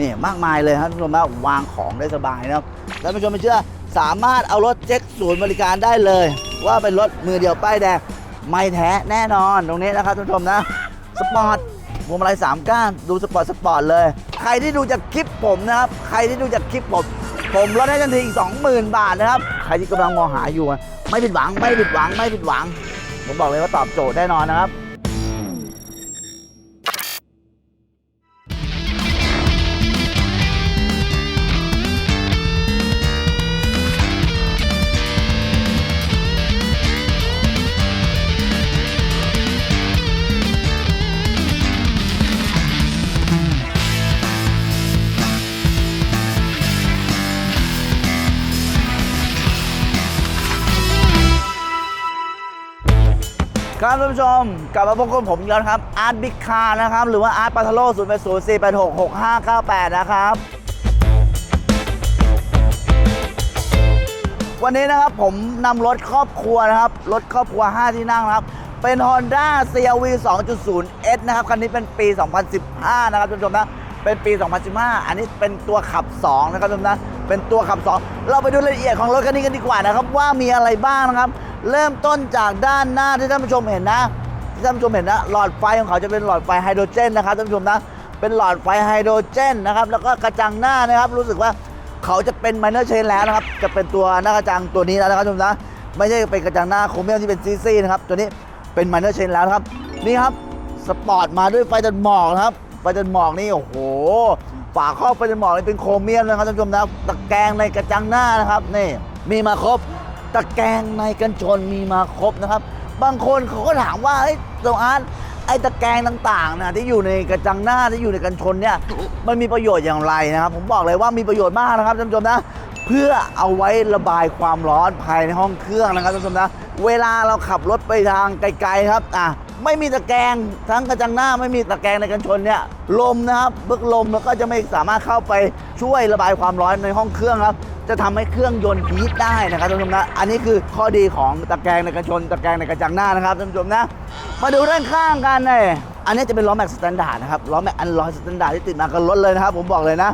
นี่มากมายเลยครับท่านผู้ชมนะวางของได้สบายนะครับท่านผู้ชมไม่เชื่อสามารถเอารถเช็คศูนย์บริการได้เลย ว่าเป็นรถมือเดียวป้ายแดงไม่แท้แน่นอนตรงนี้นะครับท่านผู้ชมนะสปอร์ตพวงมาลัยสามก้านดูสปอร์ตสปอร์ตเลย ใครที่ดูจากคลิปผมนะครับ ใครที่ดูจากคลิปผมผมลดให้ทันทีอีก20,000 บาทนะครับ ใครที่กำลังมองหาอยู่ ไม่ผิดหวังไม่ผิดหวังไม่ผิดหวัง ผมบอกเลยว่าตอบโจทย์แน่นอนนะครับ ครับท่านผู้ชมกลับมาพบกับผมอีกแล้วครับอาร์ตบิ๊กคาร์นะครับ หรือว่าอาร์ตปาทโลศูนย์แปดศูนย์สี่แปดหกหกห้าเก้าแปดนะครับ วันนี้นะครับผมนำรถครอบครัวนะครับ รถครอบครัว 5 ที่นั่งนะครับ เป็น Honda CRV 2.0 S นะครับ คันนี้เป็นปี 2015 นะครับท่านผู้ชมนะ เป็นปี 2015 อันนี้เป็นตัวขับ 2 นะครับท่านผู้ชมนะ เป็นตัวขับ 2 เราไปดูรายละเอียดของรถคันนี้กันดีกว่านะครับ ว่ามีอะไรบ้างนะครับ เริ่มต้นจากด้านหน้าที่ท่านผู้ชมเห็นนะที่ท่านผู้ชมเห็นนะหลอดไฟของเขาจะเป็นหลอดไฟไฮโดรเจนนะครับท่านผู้ชมนะเป็นหลอดไฟไฮโดรเจนนะครับแล้วก็กระจังหน้านะครับรู้สึกว่าเขาจะเป็นไมเนอร์เชนแล้วนะครับจะเป็นตัวหน้ากระจังตัวนี้แล้วนะครับทุกคนนะไม่ใช่เป็นกระจังหน้าโครเมียมที่เป็นซีซีนะครับตัวนี้เป็นไมเนอร์เชนแล้วครับนี่ครับสปอร์ตมาด้วยไฟตัดหมอกนะครับไฟตัดหมอกนี่โอ้โหฝาครอบไฟตัดหมอกนี่เป็นโครเมียมนะครับท่านผู้ชมนะตะแกรงในกระจังหน้านะครับนี่มีมาครบ ตะแกรงในกันชนมีมาครบนะครับ บางคนเขาก็ถามว่าเฮ้ยโซอาร์ตไอ้ตะแกรงต่างๆนะที่อยู่ในกระจังหน้าที่อยู่ในกันชนเนี่ยมันมีประโยชน์อย่างไรนะครับ ผมบอกเลยว่ามีประโยชน์มากนะครับท่านผู้ชมนะ เพื่อเอาไว้ระบายความร้อนภายในห้องเครื่องนะครับท่านผู้ชมนะ เวลาเราขับรถไปทางไกลๆครับอะ ไม่มีตะแกรงทั้งกระจังหน้าไม่มีตะแกรงในกันชนเนี่ยลมนะครับบึกลมแล้วก็จะไม่สามารถเข้าไปช่วยระบายความร้อนในห้องเครื่องครับ จะทำให้เครื่องยนต์ฮีทได้นะครับท่านผู้ชมนะอันนี้คือข้อดีของตะแกรงในกันชน ตะแกรงในกระจังหน้านะครับท่านผู้ชมนะมาดูด้านข้างกันเลยอันนี้จะเป็นล้อแม็กซ์สแตนดาร์ดนะครับล้อแม็กอันลอยสแตนดาร์ดที่ติดมากับรถเลยนะครับ ผมบอกเลยนะ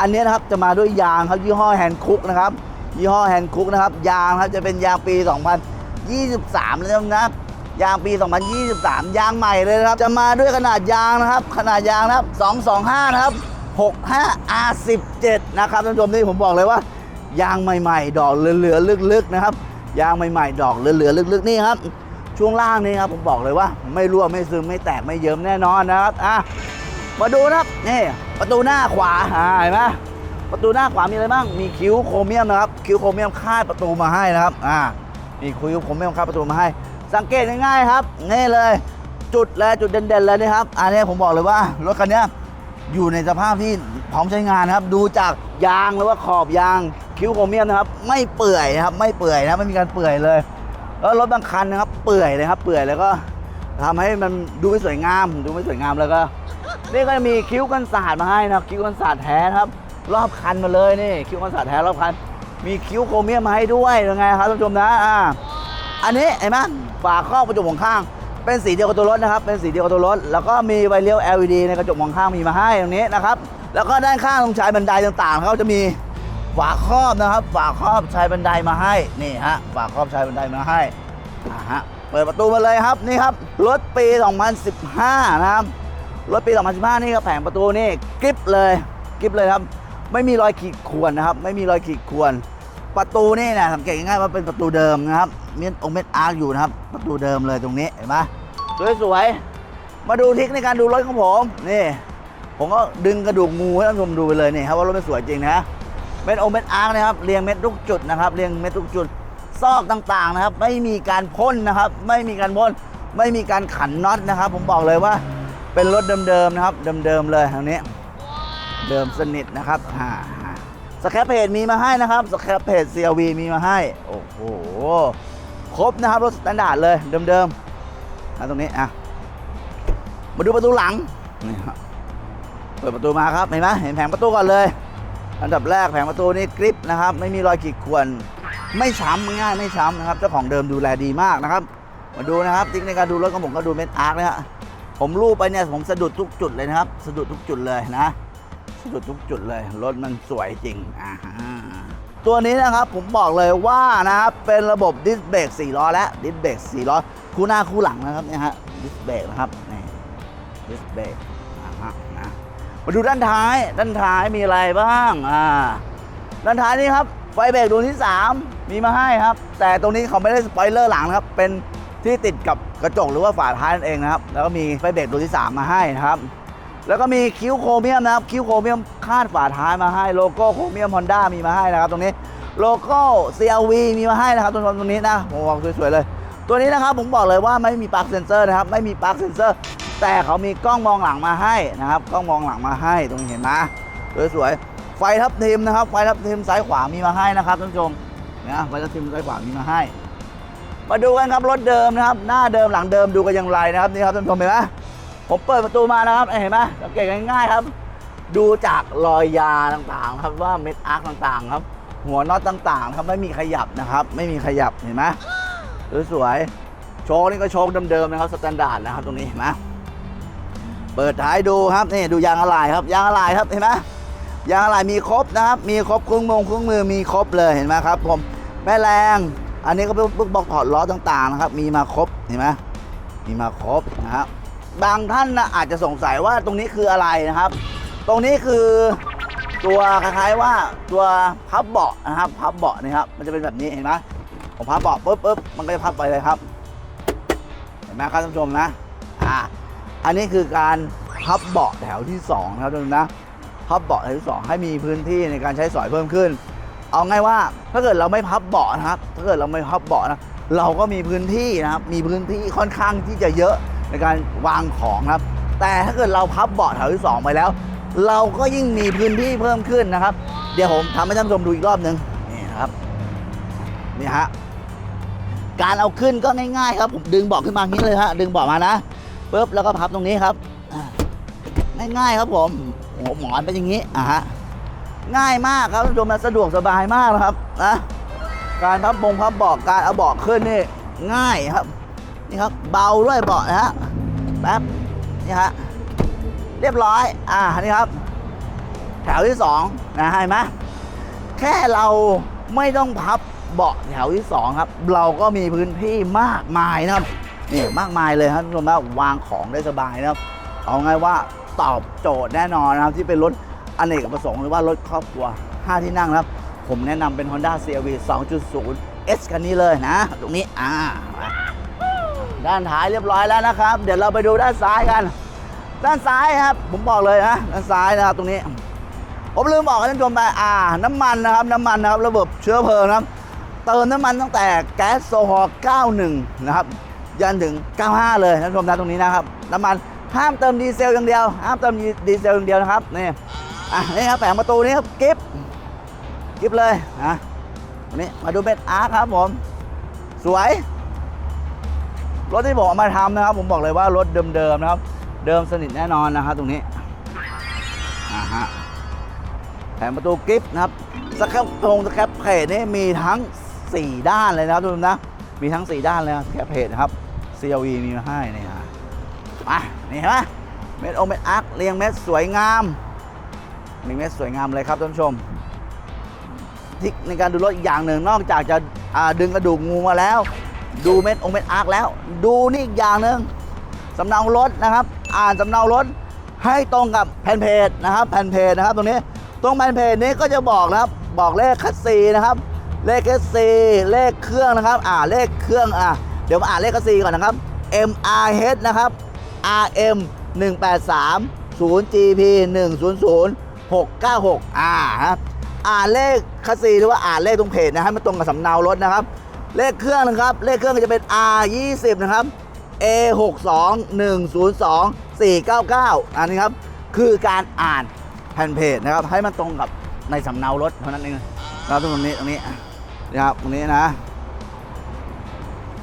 อันนี้นะครับจะมาด้วยยางครับยี่ห้อแฮนคุกนะครับยี่ห้อแฮนคุกนะครับยางครับจะเป็นยางปี 2023แล้วนะครับ ยางปี 2023 ยางใหม่เลยนะครับ จะมาด้วยขนาดยางนะครับ ขนาดยางนะครับ 225 นะครับ 65 R17 นะครับท่านผู้ชมนี่ผมบอกเลยว่า ยางใหม่ ๆ ดอกเหลือๆลึกๆนะครับ ยางใหม่ๆ ดอกเหลือๆลึกๆนี่ครับ ช่วงล่างนี้ครับผมบอกเลยว่า ไม่รั่วไม่ซึมไม่แตกไม่เยิ้มแน่นอนนะครับอะมาดูนะครับนี่ประตูหน้าขวาอ่าเห็นไหมประตูหน้าขวามีอะไรบ้างมีคิ้วโครเมียมนะครับคิ้วโครเมียมคาดประตูมาให้นะครับอ่ามีคิ้วโครเมียมคาดประตูมาให้ สังเกตง่ายๆครับ นี่เลย จุดเลยจุดเด่นๆเลยนะครับ อันนี้ผมบอกเลยว่ารถคันนี้อยู่ในสภาพที่พร้อมใช้งานนะครับ ดูจากยางหรือว่าขอบยางคิ้วโครเมียมนะครับ ไม่เปื่อยนะครับ ไม่เปื่อยนะไม่มีการเปื่อยเลย แล้วรถบางคันนะครับ เปื่อยเลยครับ เปื่อยแล้วก็ทำให้มันดูไม่สวยงาม ดูไม่สวยงามแล้วก็นี่ก็จะมีคิ้วกันศาสตร์มาให้นะครับ คิ้วกันศาสตร์แท้ครับ รอบคันมาเลยนี่ คิ้วกันศาสตร์แท้รอบคัน มีคิ้วโครเมียมมาให้ด้วยยังไงครับท่านผู้ชมนะอ่าอันนี้เห็นไหม ฝาครอบกระจกมองข้าง เป็นสีเดียวกับตัวรถนะครับ เป็นสีเดียวกับตัวรถ แล้วก็มีไฟเลี้ยว LED ในกระจกมองข้างมีมาให้ตรงนี้นะครับ แล้วก็ด้านข้างตรงชายบันไดต่างๆเขาจะมีฝาครอบนะครับ ฝาครอบชายบันไดมาให้ นี่ฮะ ฝาครอบชายบันไดมาให้อ่าฮะ เปิดประตูมาเลยครับ นี่ครับ รถปี 2015 นะครับ รถปี 2015 นี่ครับแผงประตูนี่กริปเลยกริปเลยครับ ไม่มีรอยขีดข่วนนะครับ ไม่มีรอยขีดข่วน ประตูนี่นะสังเกตง่ายๆว่าเป็นประตูเดิมนะครับเม็ดองค์เม็ดอาร์อยู่นะครับ ประตูเดิมเลยตรงนี้เห็นไหมสวยๆมาดูทริคในการดูรถของผมนี่ ผมก็ดึงกระดูกงูให้ท่านผู้ชมดูไปเลยนี่ครับว่ารถมันสวยจริงนะเม็ดองค์เม็ดอาร์นะครับเรียงเม็ดทุกจุดนะครับเรียงเม็ดทุกจุดซอกต่างๆนะครับ ไม่มีการพ่นนะครับ ไม่มีการพ่นไม่มีการขันน็อตนะครับ ผมบอกเลยว่าเป็นรถเดิมๆนะครับ เดิมๆเลยทางนี้ เดิมสนิทนะครับอ่า สแครปเพจมีมาให้นะครับสแครปเพจ CRV มีมาให้ โอ้โห ครบนะครับ รถสแตนดาร์ดเลยเดิมๆนะตรงนี้อะมาดูประตูหลังนี่ครับเปิดประตูมาครับเห็นไหมเห็นแผงประตูก่อนเลย อันดับแรกแผงประตูนี่กริปนะครับ ไม่มีรอยขีดข่วนไม่ช้ำง่ายไม่ช้ำนะครับเจ้าของเดิมดูแลดีมากนะครับ มาดูนะครับทิกในการดูรถของผมก็ดูเม็ดอาร์คนะฮะผมรูปไปเนี่ยผมสะดุดทุกจุดเลยนะครับ สะดุดทุกจุดเลยนะ สจุดทุกจุดเลย รถมันสวยจริงอ่าตัวนี้นะครับผมบอกเลยว่านะครับเป็นระบบดิสเบรก4ล้อและดิสเบรก4ล้อคู่หน้าคู่หลังนะครับเนี่ยฮะดิสเบรกนะครับนี่ดิสเบรกอ่าฮะนะมาดูด้านท้าย ด้านท้ายมีอะไรบ้างอ่าด้านท้ายนี่ครับไฟเบรกดวงที่ 3 มีมาให้ครับ แต่ตรงนี้เขาไม่ได้สปอยเลอร์หลังนะครับเป็นที่ติดกับกระจกหรือว่าฝาท้ายนั่นเองนะครับ แล้วก็มีไฟเบรกดวงที่ 3 มาให้นะครับ แล้วก็มีคิ้วโครเมียมนะครับ คิ้วโครเมียมคาดฝาท้ายมาให้โลโก้โครเมียมฮอนด้ามีมาให้นะครับ ตรงนี้โลโก้ CRV มีมาให้นะครับตรงตรงนี้นะผมบอกสวยๆเลย ตัวนี้นะครับผมบอกเลยว่าไม่มีปลั๊กเซนเซอร์นะครับไม่มีปลั๊กเซนเซอร์ แต่เขามีกล้องมองหลังมาให้นะครับกล้องมองหลังมาให้ตรงนี้เห็นไหมสวยๆไฟทับทิมนะครับ ไฟทับทิมซ้ายขวามีมาให้นะครับท่านผู้ชมนะไฟทับทิมซ้ายขวามีมาให้ มาดูกันครับรถเดิมนะครับ หน้าเดิมหลังเดิมดูกันอย่างไรนะครับนี่ครับท่านผู้ชมเห็นไหม ผมเปิดประตูมานะครับเห็นไหมสังเกตง่ายๆครับ ดูจากรอยยาต่างๆ ครับว่าเม็ดอาร์คต่างๆ ครับ หัวน็อตต่างๆ ครับไม่มีขยับนะครับ ไม่มีขยับเห็นไหมสวยๆโชว์นี่ก็โชว์เดิมๆนะครับสแตนดาร์ดนะครับตรงนี้เห็นไหมเปิดท้ายดูครับนี่ดูยางอะไหล่ครับยางอะไหล่ครับเห็นไหมยางอะไหล่มีครบนะครับ มีครบเครื่องมงเครื่องมือมีครบเลยเห็นไหมครับ ผมแม่แรง อันนี้ก็เป็นพวกบล็อกถอดล้อต่างๆนะครับ มีมาครบเห็นไหมมีมาครบนะครับ บางท่านนะอาจจะสงสัยว่าตรงนี้คืออะไรนะครับ ตรงนี้คือตัวคล้ายๆว่าตัวพับเบาะนะครับ พับเบาะนี่ครับ มันจะเป็นแบบนี้เห็นไหมผมพับเบาะปุ๊บปุ๊บมันก็จะพับไปเลยครับ เห็นไหมครับท่านผู้ชมนะอ่าอันนี้คือการพับเบาะแถวที่สองนะครับท่านนะพับเบาะแถวที่สองให้มีพื้นที่ในการใช้สอยเพิ่มขึ้น เอาง่ายว่าถ้าเกิดเราไม่พับเบาะนะครับ ถ้าเกิดเราไม่พับเบาะนะเราก็มีพื้นที่นะครับ มีพื้นที่ค่อนข้างที่จะเยอะ การวางของครับ แต่ถ้าเกิดเราพับเบาะแถวที่สองไปแล้ว เราก็ยิ่งมีพื้นที่เพิ่มขึ้นนะครับ เดี๋ยวผมทำให้ท่านผู้ชมดูอีกรอบหนึ่งนี่นะครับนี่ฮะการเอาขึ้นก็ง่ายๆครับผมดึงเบาะขึ้นมาอย่างนี้เลยฮะดึงเบาะมานะปุ๊บแล้วก็พับตรงนี้ครับง่ายๆครับผมโอ้หมอนเป็นอย่างนี้อะฮะง่ายมากครับท่านผู้ชมนะสะดวกสบายมากนะครับนะการพับบงพับเบาะการเอาเบาะขึ้นนี่ง่ายครับนี่ครับ เบาด้วยเบาะนะฮะ แป๊บนี่ฮะเรียบร้อย อ่านี่ครับ แถวที่สองนะเห็นไหมแค่เราไม่ต้องพับเบาะแถวที่สองครับ เราก็มีพื้นที่มากมายนะครับนี่มากมายเลยครับท่านผู้ชมนะวางของได้สบายนะครับ เอาไงว่าตอบโจทย์แน่นอนนะครับ ที่เป็นรถอเนกประสงค์หรือว่ารถครอบครัว 5 ที่นั่งนะครับ ผมแนะนำเป็น Honda CRV 2.0 S คันนี้เลยนะ ตรงนี้ อ่า ด้านท้ายเรียบร้อยแล้วนะครับ เดี๋ยวเราไปดูด้านซ้ายกัน ด้านซ้ายครับ ผมบอกเลยนะด้านซ้ายนะครับตรงนี้ ผมลืมบอกให้ท่านผู้ชมไปอ่า น้ำมันนะครับ น้ำมันนะครับ ระบบเชื้อเพลิงนะครับ เติมน้ำมันตั้งแต่แก๊สโซฮอล์91 นะครับ ยันถึง 95 เลยท่านผู้ชมนะตรงนี้นะครับ น้ำมันห้ามเติมดีเซลอย่างเดียว ห้ามเติมดีเซลอย่างเดียวนะครับ นี่ อะ นี่ครับแผงประตูนี้ครับกิฟกิฟเลยนะตรงนี้มาดูเบ็ดอาร์ครับผม สวย รถที่ผมเอามาทำนะครับ ผมบอกเลยว่ารถเดิมๆนะครับ เดิมสนิทแน่นอนนะครับตรงนี้อ่าฮะแผงประตูกริฟนะครับสแคปทงสแคปเพจนี่มีทั้ง 4 ด้านเลยนะครับทุกคนนะมีทั้ง 4 ด้านเลยนะสแคปเพจนะครับ CLV มีมาให้นี่ฮะมานี่เห็นไหมเม็ดโอเม็ดอาร์คเรียงเม็ดสวยงามมีเม็ดสวยงามเลยครับท่านผู้ชมทิกในการดูรถอีกอย่างหนึ่งนอกจากจะดึงกระดูกงูมาแล้ว ดูเม็ดองเม็ดอาร์คแล้ว ดูนี่อีกอย่างหนึ่งสำเนารถนะครับ อ่านสำเนารถให้ตรงกับแผ่นเพจนะครับแผ่นเพจนะครับตรงนี้ตรงแผ่นเพจนี้ก็จะบอกนะครับ บอกเลขคัสซีนะครับ เลขคัสซีเลขเครื่องนะครับ อ่าเลขเครื่องอ่าเดี๋ยวมาอ่านเลขคัสซีก่อนนะครับ MRH นะครับ RM 183 0GP 100 696อ่าครับอ่านเลขคัสซีหรือว่าอ่านเลขตรงเพจนะให้มันตรงกับสำเนารถนะครับ เลขเครื่องนะครับ เลขเครื่องจะเป็น R 20นะครับ A 6 2 1 0 2 4 9 9 อันนี้ครับ คือการอ่านแผ่นเพจนะครับ ให้มันตรงกับในสำเนารถเท่านั้นเองนะครับตรงนี้ตรงนี้นะครับตรงนี้นะ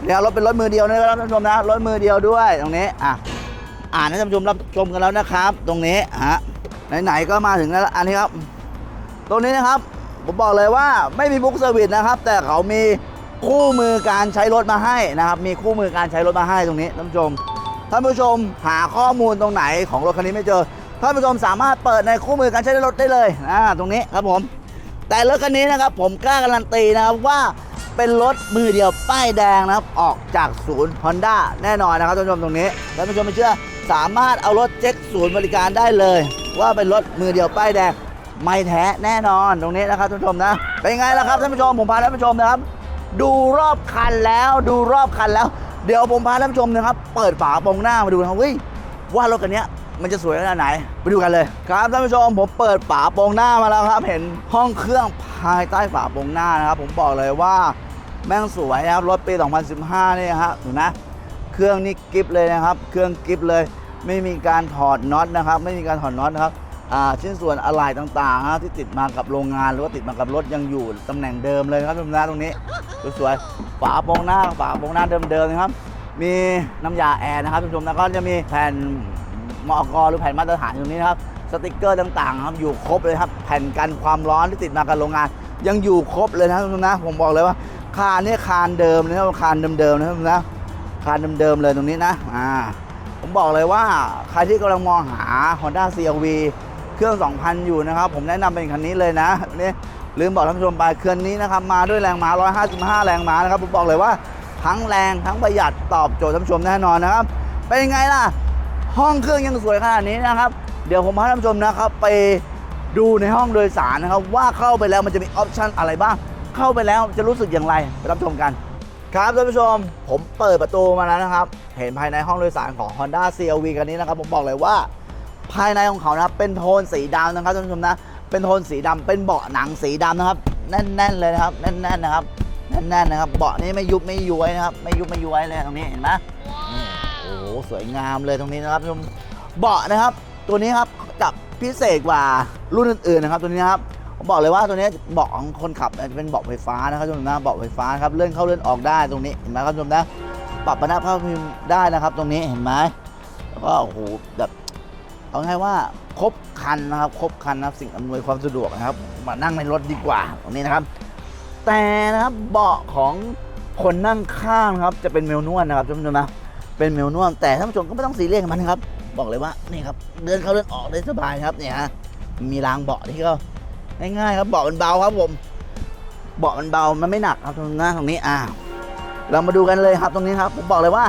เนี่ยวรถเป็นรถมือเดียวนะครับท่านผู้ชมนะรถมือเดียวด้วยตรงนี้อะอ่านให้ท่านผู้ชมรับชมกันแล้วนะครับ ตรงนี้ฮะไหนๆก็มาถึงแล้วอันนี้ครับ ตรงนี้นะครับผมบอกเลยว่าไม่มีบุ๊กเซอร์วิสนะครับ แต่เขามี คู่มือการใช้รถมาให้นะครับ มีคู่มือการใช้รถมาให้ตรงนี้ท่านผู้ชม ท่านผู้ชมหาข้อมูลตรงไหนของรถคันนี้ไม่เจอ ท่านผู้ชมสามารถเปิดในคู่มือการใช้รถได้เลยอ่าตรงนี้ครับผม แต่รถคันนี้นะครับผมกล้าการันตีนะครับว่าเป็นรถมือเดียวป้ายแดงนะครับออกจากศูนย์ Honda แน่นอนนะครับท่านผู้ชมตรงนี้ท่านผู้ชมไม่เชื่อสามารถเอารถเช็คศูนย์บริการได้เลย ว่าเป็นรถมือเดียวป้ายแดงไม่แท้แน่นอนตรงนี้นะครับท่านผู้ชมนะเป็นไงล่ะครับท่านผู้ชมผมพาท่านผู้ชมนะครับ ดูรอบคันแล้วดูรอบคันแล้ว เดี๋ยวผมพาท่านผู้ชมนะครับ เปิดฝาโปรงหน้ามาดูนะครับเฮ้ยว่ารถคันนี้มันจะสวยขนาดไหน ไปดูกันเลย ครับท่านผู้ชมผมเปิดฝาโปรงหน้ามาแล้วครับ เห็นห้องเครื่องภายใต้ฝาโปรงหน้านะครับ ผมบอกเลยว่าแม่งสวยนะครับรถปี 2015นี่ครับดูนะ เครื่องนี่กิฟเลยนะครับ เครื่องกิฟเลย ไม่มีการถอดน็อตนะครับ ไม่มีการถอดน็อตนะครับ ชิ้นส่วนอะไหล่ต่างๆนะที่ติดมากับโรงงานหรือว่าติดมากับรถยังอยู่ตำแหน่งเดิมเลยครับตรงนี้ตรงนี้สวยๆฝาโปรงหน้าฝาโปรงหน้าเดิมๆนะครับ มีน้ำยาแอร์นะครับท่านผู้ชมแล้วก็จะมีแผ่นมอกรหรือแผ่นมาตรฐานตรงนี้นะครับสติกเกอร์ต่างๆครับอยู่ครบเลยครับแผ่นกันความร้อนที่ติดมากับโรงงาน ยังอยู่ครบเลยนะครับท่านนะผมบอกเลยว่าคานนี่คานเดิมนะครับคานเดิมๆนะครับท่านนะคานเดิมๆเลยตรงนี้นะอ่าผมบอกเลยว่าใครที่กำลังมองหา Honda CRV เครื่อง 2,000 อยู่นะครับ ผมแนะนำเป็นคันนี้เลยนะนี่ลืมบอกท่านผู้ชมไปเครื่องนี้นะครับมาด้วยแรงม้า 155 แรงม้านะครับผมบอกเลยว่าทั้งแรงทั้งประหยัดตอบโจทย์ท่านผู้ชมแน่นอนนะครับ เป็นยังไงล่ะ ห้องเครื่องยังสวยขนาดนี้นะครับ เดี๋ยวผมพาท่านผู้ชมนะครับ ไปดูในห้องโดยสารนะครับ ว่าเข้าไปแล้วมันจะมีออปชันอะไรบ้าง เข้าไปแล้วจะรู้สึกอย่างไรไปรับชมกัน ครับท่านผู้ชม ผมเปิดประตูมาแล้วนะครับ เห็นภายในห้องโดยสารของ Honda CRV คันนี้นะครับ ผมบอกเลยว่า ภายในของเขานะครับเป็นโทนสีดำนะครับท่านผู้ชมนะ เป็นโทนสีดำเป็นเบาะหนังสีดำนะครับ แน่นๆเลยนะครับแน่นๆนะครับแน่นๆนะครับเบาะนี้ไม่ยุบไม่ย้วยนะครับไม่ยุบไม่ย้วยเลยตรงนี้เห็นไหมนี่โอ้โหสวยงามเลยตรงนี้นะครับท่านผู้ชมเบาะนะครับ ตัวนี้ครับจะพิเศษกว่ารุ่นอื่นๆนะครับ ตัวนี้นะครับผมบอกเลยว่าตัวนี้เบาะของคนขับเนี่ยจะเป็นเบาะไฟฟ้านะครับทุกท่านนะเบาะไฟฟ้าครับเลื่อนเข้าเลื่อนออกได้ตรงนี้เห็นไหมครับทุกท่านนะปรับประนับภาพพิมพ์ได้นะครับ ตรงนี้เห็นไหมแล้วก็โอ้โหแบบ เอาง่ายว่าครบคันนะครับครบคันนะครับสิ่งอำนวยความสะดวกนะครับ มานั่งในรถดีกว่าตรงนี้นะครับ แต่นะครับเบาะของคนนั่งข้างครับจะเป็นเมลนวลนะครับท่านผู้ชมนะเป็นเมลนวลแต่ท่านผู้ชมก็ไม่ต้องซีเรียกมันนะครับ บอกเลยว่านี่ครับเดินเข้าเดินออกได้สบายครับเนี่ยฮะมีรางเบาะที่ก็ง่ายๆครับเบาะมันเบาครับผมเบาะมันเบามันไม่หนักครับตรงหน้าตรงนี้อ่าเรามาดูกันเลยครับตรงนี้ครับผมบอกเลยว่า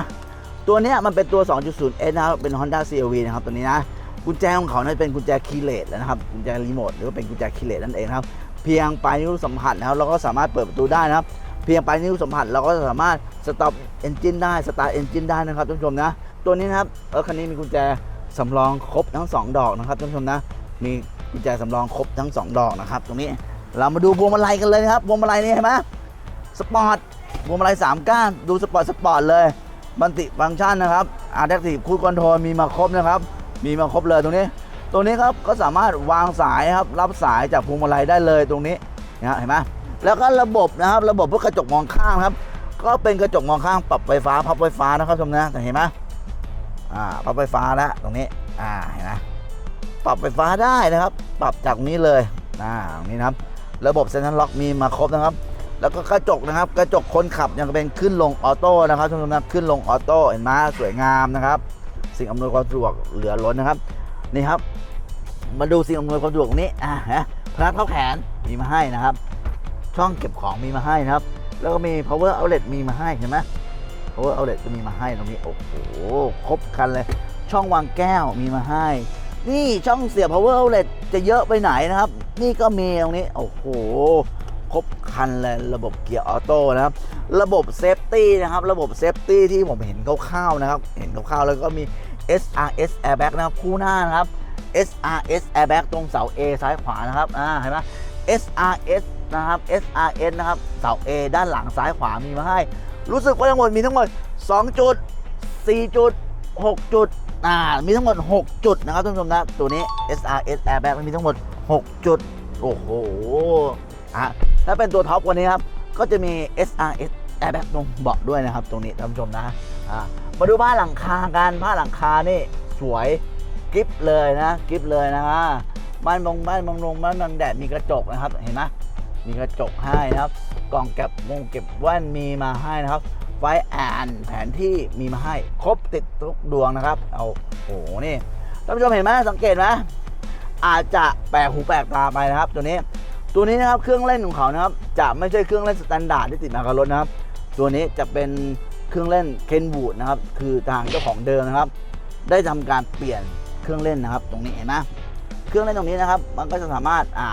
ตัวนี้มันเป็นตัว 2.0S นะครับเป็น Honda CRV นะครับตัวนี้นะ กุญแจของเขาเนี่ยเป็นกุญแจคีย์เลสนะครับกุญแจรีโมทหรือว่าเป็นกุญแจคีย์เลสนั่นเองครับเพียงปลายนิ้วสัมผัสนะครับเราก็สามารถเปิดประตูได้นะครับ เพียงปลายนิ้วสัมผัสเราก็สามารถสต็อปเอนจินได้สตาร์ทเอนจินได้นะครับท่านผู้ชมนะตัวนี้นะครับรถคันนี้มีกุญแจสำรองครบทั้งสองดอกนะครับท่านผู้ชมนะมีกุญแจสำรองครบทั้ง 2 ดอกนะครับ ตรงนี้เรามาดูพวงมาลัยกันเลยนะครับพวงมาลัยนี่เห็นไหมสปอร์ตพวงมาลัย3ก้านดูสปอร์ตสปอร์ตเลยบันติฟังก์ชันนะครับอาร์แท็กทีฟคูดคอนโทรลมีมาครบนะครับ มีมาครบเลยตรงนี้ ตรงนี้ครับก็สามารถวางสายครับรับสายจากพวงมาลัยได้เลยตรงนี้นะเห็นไหมแล้วก็ระบบนะครับระบบพวกกระจกมองข้างครับ ก็เป็นกระจกมองข้างปรับไฟฟ้าพับไฟฟ้านะครับชมนะเห็นไหมอ่าพับไฟฟ้าแล้วตรงนี้อ่าเห็นไหมปรับไฟฟ้าได้นะครับ ปรับจากนี้เลยนะตรงนี้นะครับระบบเซ็นทรัลล็อกมีมาครบนะครับ แล้วก็กระจกนะครับ กระจกคนขับยังเป็นขึ้นลงออโต้นะครับทุกท่านนะขึ้นลงออโต้เห็นไหมสวยงามนะครับ สิ่งอำนวยความสะดวกเหลือล้นนะครับนี่ครับ มาดูสิ่งอำนวยความสะดวกตรงนี้อะฮะพนักเท้าแขนมีมาให้นะครับ ช่องเก็บของมีมาให้นะครับ แล้วก็มี power outlet มีมาให้เห็นไหม power outlet ก็มีมาให้ตรงนี้โอ้โหครบครันเลย ช่องวางแก้วมีมาให้ นี่ช่องเสียบ power outlet จะเยอะไปไหนนะครับ นี่ก็มีตรงนี้โอ้โห ครบคันเลยระบบเกียร์ออโต้นะครับ ระบบเซฟตี้นะครับ ระบบเซฟตี้ที่ผมเห็นคร่าวๆนะครับ เห็นคร่าวๆแล้วก็มี SRS airbag นะครับคู่หน้านะครับ SRS airbag ตรงเสา A ซ้ายขวานะครับอ่าเห็นไหม SRS นะครับ SRS นะครับเสา A ด้านหลังซ้ายขวามีมาให้ รู้สึกว่าทั้งหมดมีทั้งหมด 2 จุด 4 จุด 6 จุดอ่ามีทั้งหมด 6 จุดนะครับท่านผู้ชมนะตัวนี้ SRS airbag มันมีทั้งหมด 6 จุด โอ้โหอะ ถ้าเป็นตัวท็อปกว่านี้ครับ ก็จะมี SRS airbag ตรงเบาะด้วยนะครับ ตรงนี้ท่านผู้ชมนะอ่ามาดูผ้าหลังคากันผ้าหลังคานี่สวยกริปเลยนะกริปเลยนะบ้านบงบ้านบงลงบ้านบังแดดมีกระจกนะครับเห็นไหมมีกระจกให้นะครับ กล่องเก็บวงเก็บแว่นมีมาให้นะครับ ไฟอ่านแผนที่มีมาให้ ครบติดทุกดวงนะครับ เอาโอ้โหนี่ท่านผู้ชมเห็นไหมสังเกตไหมอาจจะแปลกหูแปลกตาไปนะครับ ตัวนี้ ตัวนี้นะครับเครื่องเล่นของเขานะครับจะไม่ใช่เครื่องเล่นสแตนดาร์ดที่ติดมากับรถนะครับ ตัวนี้จะเป็นเครื่องเล่นเคนบูดนะครับคือทางเจ้าของเดิมนะครับ ได้ทำการเปลี่ยนเครื่องเล่นนะครับ ตรงนี้เห็นไหมเครื่องเล่นตรงนี้นะครับ มันก็จะสามารถอ่า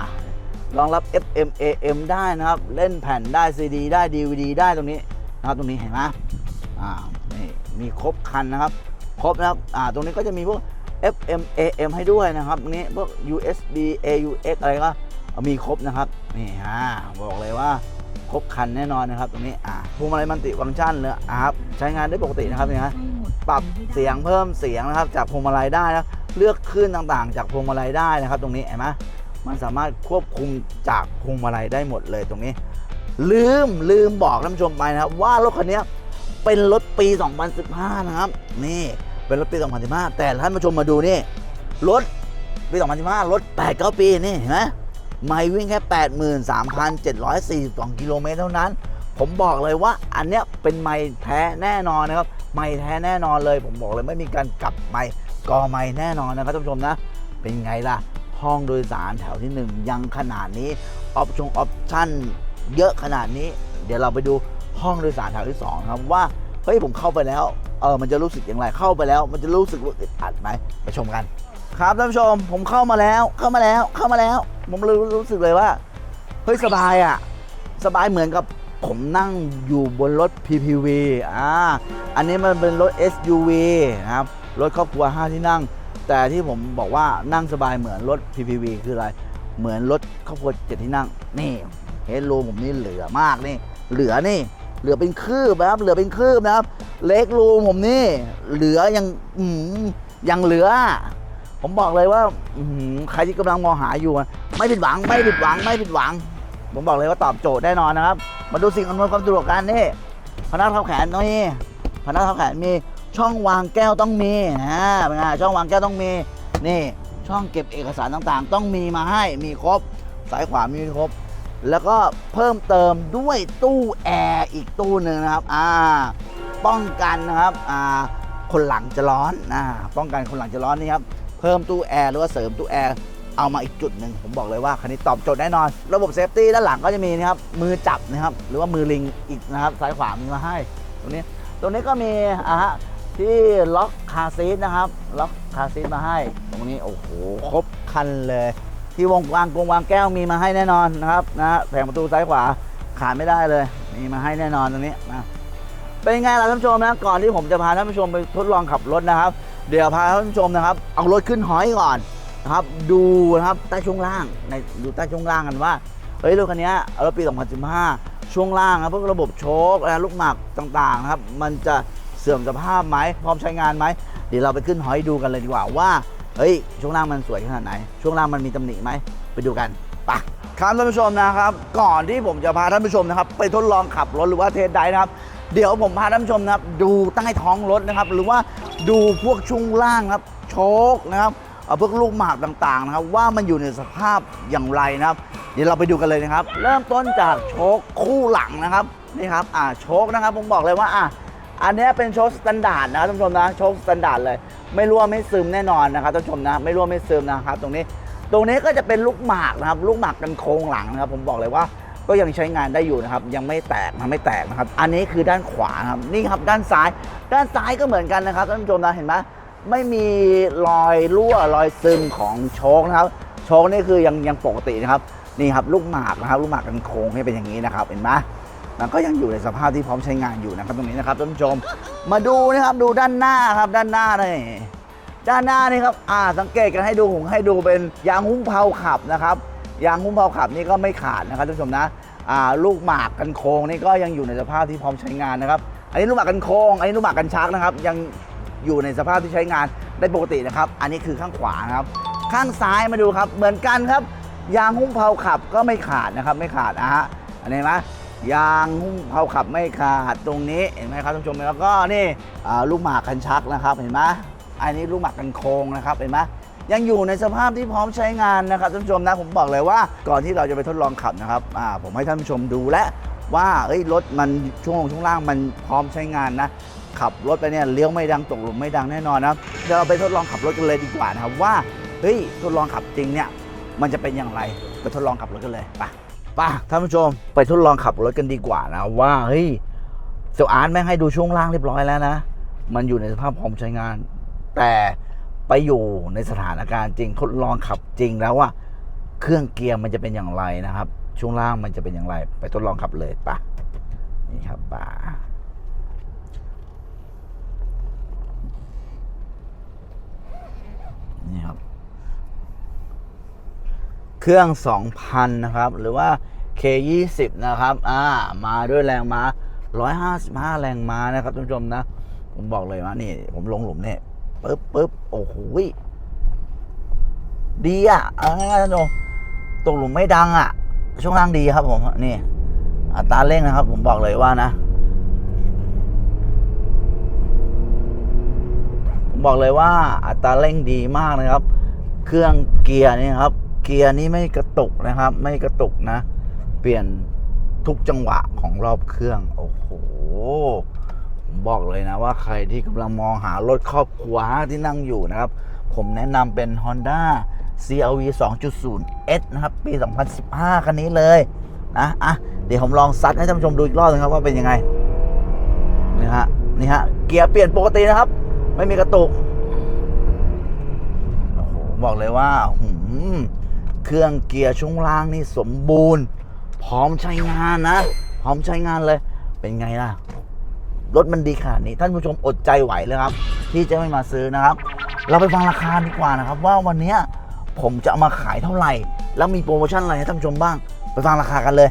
รองรับ FM AM ได้นะครับ เล่นแผ่นได้ CD ได้ DVD ได้ตรงนี้นะครับตรงนี้เห็นไหมอ่านี่มีครบคันนะครับครบนะครับอ่าตรงนี้ก็จะมีพวก FM AM ให้ด้วยนะครับนี้พวก USB AUX อะไรก็ มีครบนะครับนี่ฮะบอกเลยว่าครบคันแน่นอนนะครับตรงนี้อ่าพวงมาลัยมันติฟังก์ชันเลยอะครับใช้งานได้ปกตินะครับเนี่ยฮะปรับเสียงเพิ่มเสียงนะครับ จากพวงมาลัยได้นะเลือกคลื่นต่างๆ จากพวงมาลัยได้นะครับ ตรงนี้เห็นไหมมันสามารถควบคุมจากพวงมาลัยได้หมดเลยตรงนี้ ลืมลืมบอกท่านผู้ชมไปนะครับ ว่ารถคันนี้เป็นรถปี 2015 นะครับ นี่เป็นรถปี 2015 แต่ท่านผู้ชมมาดูนี่รถปี 2015 รถ 8 9 ปีนี่เห็นไหม ไม่วิ่งแค่ 83,742 กิโลเมตรเท่านั้น ผมบอกเลยว่าอันเนี้ยเป็นไม้แท้แน่นอนนะครับ ไม้แท้แน่นอนเลย ผมบอกเลยไม่มีการกลับไม้กอไม้แน่นอนนะครับท่านผู้ชมนะ เป็นไงล่ะ ห้องโดยสารแถวที่ 1 ยังขนาดนี้ ออปชงออปชั่นเยอะขนาดนี้ เดี๋ยวเราไปดูห้องโดยสารแถวที่ 2 ครับว่าเฮ้ยผมเข้าไปแล้วเออมันจะรู้สึกอย่างไรเข้าไปแล้ว มันจะรู้สึกว่าอึดอัดไหมไปชมกัน ครับท่านผู้ชมผมเข้ามาแล้วเข้ามาแล้วเข้ามาแล้ว ผมรู้รู้สึกเลยว่าเฮ้ยสบายอะ สบายเหมือนกับผมนั่งอยู่บนรถ PPV อ่าอันนี้มันเป็นรถ SUV นะครับรถครอบครัว 5 ที่นั่ง แต่ที่ผมบอกว่านั่งสบายเหมือนรถ PPV คืออะไร เหมือนรถครอบครัว 7 ที่นั่ง นี่เฮดรูผมนี่เหลือมากนี่ เหลือนี่ เหลือเป็นคืบนะครับ เหลือเป็นคืบนะครับ เล็กรูผมนี่ เหลือยังอืมยังเหลือ ผมบอกเลยว่าใครที่กำลังมองหาอยู่ ไม่ผิดหวังไม่ผิดหวังไม่ผิดหวัง ผมบอกเลยว่าตอบโจทย์แน่นอนนะครับ มาดูสิ่งอำนวยความสะดวกกันนี่พนักทับแขนนี่พนักทับแขนมีช่องวางแก้วต้องมีนะเป็นไงช่องวางแก้วต้องมีนี่ช่องเก็บเอกสารต่างๆ ต้องมีมาให้มีครบสายขวามีครบ แล้วก็เพิ่มเติมด้วยตู้แอร์อีกตู้หนึ่งนะครับอ่าป้องกันนะครับอ่าคนหลังจะร้อนอ่าป้องกันคนหลังจะร้อนนี่ครับ เพิ่มตู้แอร์หรือว่าเสริมตู้แอร์เอามาอีกจุดหนึ่งผมบอกเลยว่าคันนี้ตอบโจทย์แน่นอน ระบบเซฟตี้ด้านหลังก็จะมีนะครับมือจับนะครับหรือว่ามือลิงอีกนะครับซ้ายขวามีมาให้ตรงนี้ตรงนี้ก็มีอ่าฮะที่ล็อกคาซีทนะครับล็อกคาซีทมาให้ ตรงนี้โอ้โหครบคันเลย ที่วงวางกงวางแก้วมีมาให้แน่นอนนะครับนะฮะแผงประตูซ้ายขวาขาดไม่ได้เลย มีมาให้แน่นอนตรงนี้นะเป็นไงล่ะท่านผู้ชมนะก่อนที่ผมจะพาท่านผู้ชมไปทดลองขับรถนะครับ เดี๋ยวพาท่านผู้ชมนะครับ เอารถขึ้นหอยก่อนนะครับ ดูนะครับใต้ช่วงล่างในดูใต้ช่วงล่างกันว่าเฮ้ยรถคันนี้รถปี 2015 ช่วงล่างนะพวกระบบโชคและลูกหมากต่างๆนะครับ มันจะเสื่อมสภาพไหมพร้อมใช้งานไหมเดี๋ยวเราไปขึ้นหอยดูกันเลยดีกว่าว่าเฮ้ยช่วงล่างมันสวยขนาดไหน ช่วงล่างมันมีตำหนิไหมไปดูกันไปครับท่านผู้ชมนะครับ ก่อนที่ผมจะพาท่านผู้ชมนะครับ ไปทดลองขับรถหรือว่าเทสไดรฟ์นะครับ เดี๋ยวผมพาท่านผู้ชมนะครับดูใต้ท้องรถนะครับ หรือว่าดูพวกช่วงล่างครับโชคนะครับเอาพวกลูกหมากต่างๆนะครับ ว่ามันอยู่ในสภาพอย่างไรนะครับ เดี๋ยวเราไปดูกันเลยนะครับ เริ่มต้นจากโชคคู่หลังนะครับนี่ครับอ่าโชคนะครับผมบอกเลยว่าอะอันนี้เป็นโชคสแตนดาร์ดนะครับท่านผู้ชมนะโชคสแตนดาร์ดเลย ไม่รั่วไม่ซึมแน่นอนนะครับท่านผู้ชมนะไม่รั่วไม่ซึมนะครับ ตรงนี้ ตรงนี้ก็จะเป็นลูกหมากนะครับ ลูกหมากกันโครงหลังนะครับ ผมบอกเลยว่า ก็ยังใช้งานได้อยู่นะครับยังไม่แตกนะไม่แตกนะครับ อันนี้คือด้านขวาครับนี่ครับด้านซ้าย ด้านซ้ายก็เหมือนกันนะครับท่านผู้ชมนะเห็นไหมไม่มีรอยรั่วรอยซึมของโชคนะครับ โชคนี่คือยังยังปกตินะครับนี่ครับลูกหมากนะครับลูกหมากกันโค้งให้เป็นอย่างนี้นะครับ เห็นไหมมันก็ยังอยู่ในสภาพที่พร้อมใช้งานอยู่นะครับตรงนี้นะครับท่านผู้ชม มาดูนะครับดูด้านหน้าครับด้านหน้านี่ ด้านหน้านี่ครับอ่าสังเกตกันให้ดูผมให้ดูเป็นยางหุ้มเผาขับนะครับยางหุ้มเผาขับนี่ก็ไม่ขาดนะครับท่านผู้ชมนะอ่าลูกหมากกันโค้งนี่ก็ยังอยู่ในสภาพที่พร้อมใช้งานนะครับ อันนี้ลูกหมากกันโค้งอันนี้ลูกหมากกันชักนะครับ ยังอยู่ในสภาพที่ใช้งานได้ปกตินะครับ อันนี้คือข้างขวานะครับ ข้างซ้ายมาดูครับ เหมือนกันครับยางหุ้มเผาขับก็ไม่ขาดนะครับ ไม่ขาดนะฮะอันนี้เห็นไหมยางหุ้มเผาขับไม่ขาดตรงนี้เห็นไหมครับท่านผู้ชมแล้วก็นี่ลูกหมากกันชักนะครับเห็นไหม อันนี้ลูกหมากกันโค้งนะครับเห็นไหมยังอยู่ในสภาพที่พร้อมใช้งานนะครับท่านผู้ชมนะผมบอกเลยว่าก่อนที่เราจะไปทดลองขับนะครับอ่าผมให้ท่านผู้ชมดูและว่าเอ้ยรถมันช่วงลงช่วงล่างมันพร้อมใช้งานนะ ขับรถไปเนี่ยเลี้ยวไม่ดังตกหลุมไม่ดังแน่นอนนะครับเดี๋ยวเราไปทดลองขับรถกันเลยดีกว่านะครับว่าเฮ้ยทดลองขับจริงเนี่ยมันจะเป็นอย่างไรไปทดลองขับรถกันเลยไปไปท่านผู้ชมไปทดลองขับรถกันดีกว่านะว่าเฮ้ยเซลอาร์ตแม่งให้ดูช่วงล่างเรียบร้อยแล้วนะ มันอยู่ในสภาพพร้อมใช้งาน แต่ไปอยู่ในสถานการณ์จริงทดลองขับจริงแล้วว่าเครื่องเกียร์มันจะเป็นอย่างไรนะครับ ช่วงล่างมันจะเป็นอย่างไร ไปทดลองขับเลยปะนี่ครับป่านี่ครับ เครื่อง 2,000 นะครับ หรือว่า K20 นะครับ อ่า มาด้วยแรงม้า 155 แรงม้านะครับท่านผู้ชมนะ ผมบอกเลยว่านี่ ผมลงหลุมเนี่ย ปึ๊บปึ๊บโอ้โหดีอะเอาง่ายๆท่านผู้ชมตกหลุมไม่ดังอะ ช่วงล่างดีครับผม นี่ อัตราเร่งนะครับ ผมบอกเลยว่านะ ผมบอกเลยว่า อัตราเร่งดีมากนะครับ เครื่องเกียร์นี่ครับ เกียร์นี้ไม่กระตุกนะครับ ไม่กระตุกนะ เปลี่ยนทุกจังหวะของรอบเครื่อง โอ้โห ผมบอกเลยนะว่าใครที่กำลังมองหารถครอบครัวที่นั่งอยู่นะครับ ผมแนะนำเป็น Honda CRV 2.0 S นะครับ ปี 2015 คันนี้เลยนะอะเดี๋ยวผมลองซัดให้ท่านผู้ชมดูอีกรอบนึงครับว่าเป็นยังไงนี่ฮะนี่ฮะเกียร์เปลี่ยนปกตินะครับ ไม่มีกระตุกโอ้โหบอกเลยว่าหืมเครื่องเกียร์ช่วงล่างนี่สมบูรณ์ พร้อมใช้งานนะ พร้อมใช้งานเลยเป็นไงล่ะ รถมันดีขนาดนี้ ท่านผู้ชมอดใจไหวเลยครับ ที่จะไม่มาซื้อนะครับ เราไปฟังราคาดีกว่านะครับ ว่าวันนี้ผมจะเอามาขายเท่าไหร่ แล้วมีโปรโมชั่นอะไรให้ท่านผู้ชมบ้าง ไปฟังราคากันเลย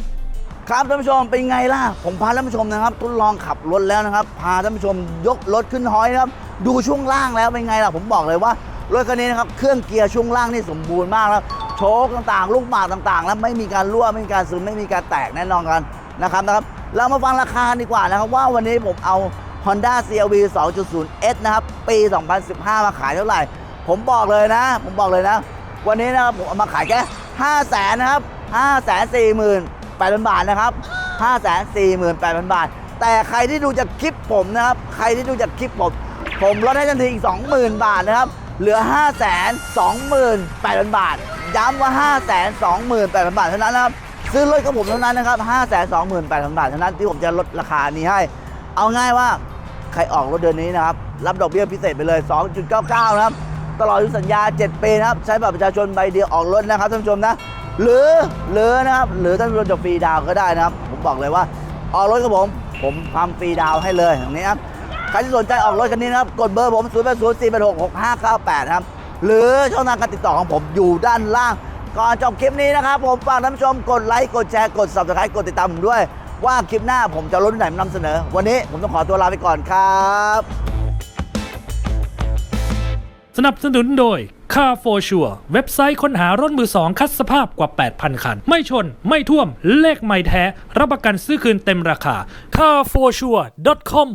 ครับท่านผู้ชมเป็นไงล่ะ ผมพาท่านผู้ชมนะครับทดลองขับรถแล้วนะครับ พาท่านผู้ชมยกรถขึ้นห้อยนะครับ ดูช่วงล่างแล้วเป็นไงล่ะ ผมบอกเลยว่ารถคันนี้นะครับเครื่องเกียร์ช่วงล่างนี่สมบูรณ์มากแล้วโชคต่างๆ ลูกหมากต่างๆ แล้วไม่มีการรั่วไม่มีการซึมไม่มีการแตกแน่นอนกัน นะครับนะครับ เรามาฟังราคาดีกว่านะครับว่าวันนี้ผมเอา Honda CRV 2.0 S นะครับ ปี 2015 มาขายเท่าไหร่ ผมบอกเลยนะ ผมบอกเลยนะ วันนี้นะครับผมเอามาขายแค่5แสนนะครับ 5 4 8 0 0 0 บาทนะครับ 548,000 บาท แต่ใครที่ดูจากคลิปผมนะครับ ใครที่ดูจากคลิปผม ผมลดให้ทันทีอีก 20,000 บาทนะครับ เหลือ 5 2 8 0 0 0 บาท ย้ำว่า 5 2 8 0 0 0 บาทเท่านั้นนะครับ ซื้อรถกับผมเท่านั้นนะครับ 5 2 8 0 0 0บาทเท่านั้นที่ผมจะลดราคานี้ให้ เอาง่ายว่าใครออกรถเดือนนี้นะครับ รับดอกเบี้ยพิเศษไปเลย 2.99 นะครับ ตลอดอายุสัญญา 7 ปีนะครับ ใช้บัตรประชาชนใบเดียวออกรถนะครับท่านผู้ชมนะ หรือหรือนะครับ หรือท่านผู้ชมจะฟรีดาวก็ได้นะครับ ผมบอกเลยว่าออกรถกับผม ผมทำฟรีดาวให้เลยอย่างนี้ครับใครที่สนใจออกรถคันนี้นะครับ กดเบอร์ผม 0 8 0 4 8 6 6 5 9 8 ครับ หรือช่องทางการติดต่อของผมอยู่ด้านล่าง ก่อนจบคลิปนี้นะครับ ผมฝากท่านผู้ชมกดไลค์กดแชร์กด subscribe กดติดตามผมด้วย ว่าคลิปหน้าผมจะเอารถที่ไหนมานำเสนอ วันนี้ผมต้องขอตัวลาไปก่อนครับสนับสนุนโดย Car for Sure เว็บไซต์ค้นหารถมือสองคัดสภาพกว่า 8,000 คัน ไม่ชน ไม่ท่วม เลขไม่แท้ รับประกันซื้อคืนเต็มราคา carforsure.com